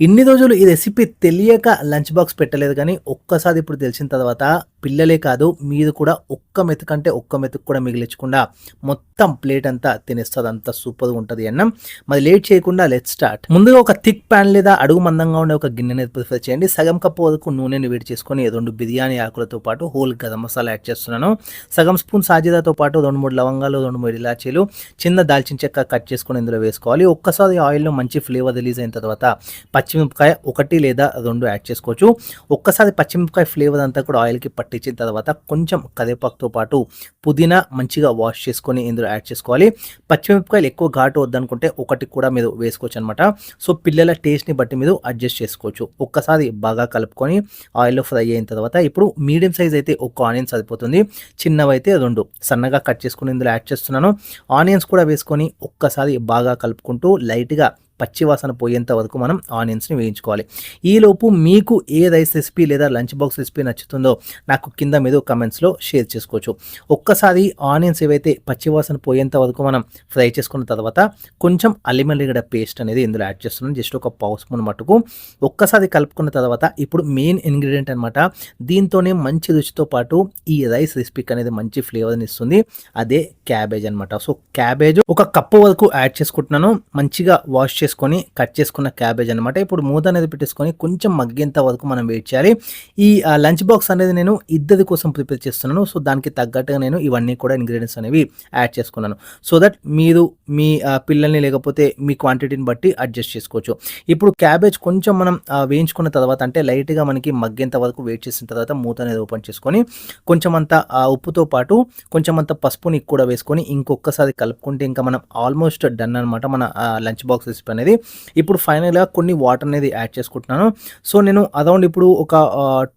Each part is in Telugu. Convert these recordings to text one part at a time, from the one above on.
ఇన్ని రోజులు ఈ రెసిపీ తెలియక లంచ్ బాక్స్ పెట్టలేదు కానీ ఒక్కసారి ఇప్పుడు తెలిసిన తర్వాత పిల్లలే కాదు మీరు కూడా ఒక్క మెతుకంటే ఒక్క మెతుకు కూడా మిగిలించకుండా మొత్తం ప్లేట్ అంతా తినేస్తుంది. అంత సూపర్గా ఉంటుంది అన్నం. మరి లేట్ చేయకుండా లెట్ స్టార్ట్ ముందుగా ఒక థిక్ ప్యాన్ లేదా అడుగు మందంగా ఉండే ఒక గిన్నెని ప్రిఫర్ చేయండి. సగం కప్పు వరకు నూనెని వేడి చేసుకొని రెండు బిర్యానీ ఆకులతో పాటు హోల్ గరం మసాలా యాడ్ చేస్తున్నాను. సగం స్పూన్ సాజీదాతో పాటు రెండు మూడు లవంగాలు రెండు మూడు ఇలాచీలు చిన్న దాల్చిన చెక్క కట్ చేసుకొని ఇందులో వేసుకోవాలి. ఒక్కసారి ఆయిల్లో మంచి ఫ్లేవర్ రిలీజ్ అయిన తర్వాత పచ్చిమిరపకాయ ఒకటి లేదా రెండు యాడ్ చేసుకోవచ్చు. ఒక్కసారి పచ్చిమిరపకాయ ఫ్లేవర్ అంతా కూడా ఆయిల్కి పట్టించిన తర్వాత కొంచెం కరివేపాకుతో పాటు పుదీనా మంచిగా వాష్ చేసుకొని ఇందులో యాడ్ చేసుకోవాలి. పచ్చిమిరపకాయలు ఎక్కువ ఘాటు వద్దనుకుంటే ఒకటి కూడా మీరు వేసుకోవచ్చు అనమాట సో పిల్లల టేస్ట్ని బట్టి మీరు అడ్జస్ట్ చేసుకోవచ్చు. ఒక్కసారి బాగా కలుపుకొని ఆయిల్లో ఫ్రై అయిన తర్వాత ఇప్పుడు మీడియం సైజ్ అయితే ఒక ఆనియన్ సరిపోతుంది. చిన్నవైతే రెండు. సన్నగా కట్ చేసుకుని ఇందులో యాడ్ చేస్తున్నాను. ఆనియన్స్ కూడా వేసుకొని ఒక్కసారి బాగా కలుపుకుంటూ లైట్గా పచ్చివాసన పోయేంత వరకు మనం ఆనియన్స్ని వేయించుకోవాలి. ఈలోపు మీకు ఏ రైస్ రెసిపీ లేదా లంచ్ బాక్స్ రెసిపీ నచ్చుతుందో నాకు కింద మీద కమెంట్స్లో షేర్ చేసుకోవచ్చు. ఒక్కసారి ఆనియన్స్ ఏవైతే పచ్చివాసన పోయేంత వరకు మనం ఫ్రై చేసుకున్న తర్వాత కొంచెం అల్లిమల్లిగడ పేస్ట్ అనేది ఇందులో యాడ్ చేస్తున్నాను. జస్ట్ ఒక పావు స్పూన్ మటుకు. ఒక్కసారి కలుపుకున్న తర్వాత ఇప్పుడు మెయిన్ ఇంగ్రీడియంట్ అనమాట దీంతోనే మంచి రుచితో పాటు ఈ రైస్ రెసిపీకి అనేది మంచి ఫ్లేవర్ని ఇస్తుంది. అదే క్యాబేజ్ అనమాట సో క్యాబేజ్ ఒక కప్పు వరకు యాడ్ చేసుకుంటున్నాను. మంచిగా వాష్ పెట్టేసుకొని కట్ చేసుకున్న క్యాబేజ్ అనమాట ఇప్పుడు మూత అనేది పెట్టేసుకొని కొంచెం మగ్గేంత వరకు మనం వెయిట్ చేయాలి. ఈ లంచ్ బాక్స్ అనేది నేను ఇద్దరి కోసం ప్రిపేర్ చేస్తున్నాను. సో దానికి తగ్గట్టుగా నేను ఇవన్నీ కూడా ఇంగ్రీడియంట్స్ అనేవి యాడ్ చేసుకున్నాను. సో దట్ మీరు మీ పిల్లల్ని లేకపోతే మీ క్వాంటిటీని బట్టి అడ్జస్ట్ చేసుకోవచ్చు. ఇప్పుడు క్యాబేజ్ కొంచెం మనం వేయించుకున్న తర్వాత అంటే లైట్గా మనకి మగ్గేంత వరకు వెయిట్ చేసిన తర్వాత మూత అనేది ఓపెన్ చేసుకొని కొంచెం అంత ఉప్పుతో పాటు కొంచెం అంత పసుపుని కూడా వేసుకొని ఇంకొకసారి కలుపుకుంటే ఇంకా మనం ఆల్మోస్ట్ డన్ అనమాట మన లంచ్ బాక్స్ రెసిపీ అనేది. ఇప్పుడు ఫైనల్గా కొన్ని వాటర్ అనేది యాడ్ చేసుకుంటున్నాను. సో నేను అరౌండ్ ఇప్పుడు ఒక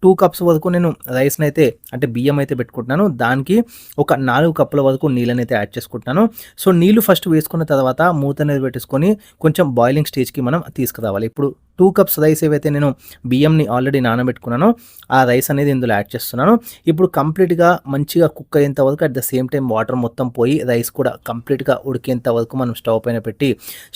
టూ కప్స్ వరకు నేను రైస్ని అయితే అంటే బియ్యం అయితే పెట్టుకుంటున్నాను. దానికి ఒక నాలుగు కప్పుల వరకు నీళ్ళని అయితే యాడ్ చేసుకుంటున్నాను. సో నీళ్ళు ఫస్ట్ వేసుకున్న తర్వాత మూత అనేది పెట్టేసుకొని కొంచెం బాయిలింగ్ స్టేజ్కి మనం తీసుకురావాలి. ఇప్పుడు టూ కప్స్ రైస్ ఏవైతే నేను బియ్యంని ఆల్రెడీ నానబెట్టుకున్నానో ఆ రైస్ అనేది ఇందులో యాడ్ చేస్తున్నాను. ఇప్పుడు కంప్లీట్గా మంచిగా కుక్ అయ్యేంత వరకు at the same time water మొత్తం పోయి రైస్ కూడా కంప్లీట్గా ఉడికేంత వరకు మనం స్టవ్ పైన పెట్టి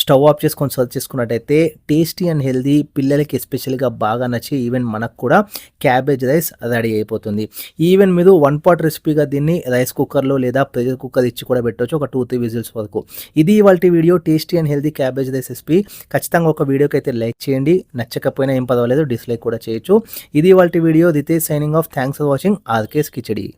స్టవ్ ఆఫ్ చేసుకొని సర్వ్ చేసుకున్నట్టయితే టేస్టీ అండ్ హెల్దీ పిల్లలకి ఎస్పెషల్గా బాగా నచ్చి ఈవెన్ మనకు కూడా క్యాబేజ్ రైస్ రెడీ అయిపోతుంది. ఈవెన్ మీరు వన్ పాట్ రెసిపీగా దీన్ని రైస్ కుక్కర్లో లేదా ప్రెషర్ కుక్కర్ ఇచ్చి కూడా పెట్టవచ్చు ఒక టూ త్రీ విజిల్స్ వరకు. ఇది ఇవాళ video tasty and healthy cabbage rice recipe. ఖచ్చితంగా ఒక వీడియోకి అయితే లైక్ చేయండి. నచ్చకపోయినా ఏం పర్వాలేదు డిస్లైక్ కూడా చేయొచ్చు. ఇది వాళ్ళ video. దితే signing off thanks for watching RK's khichdi.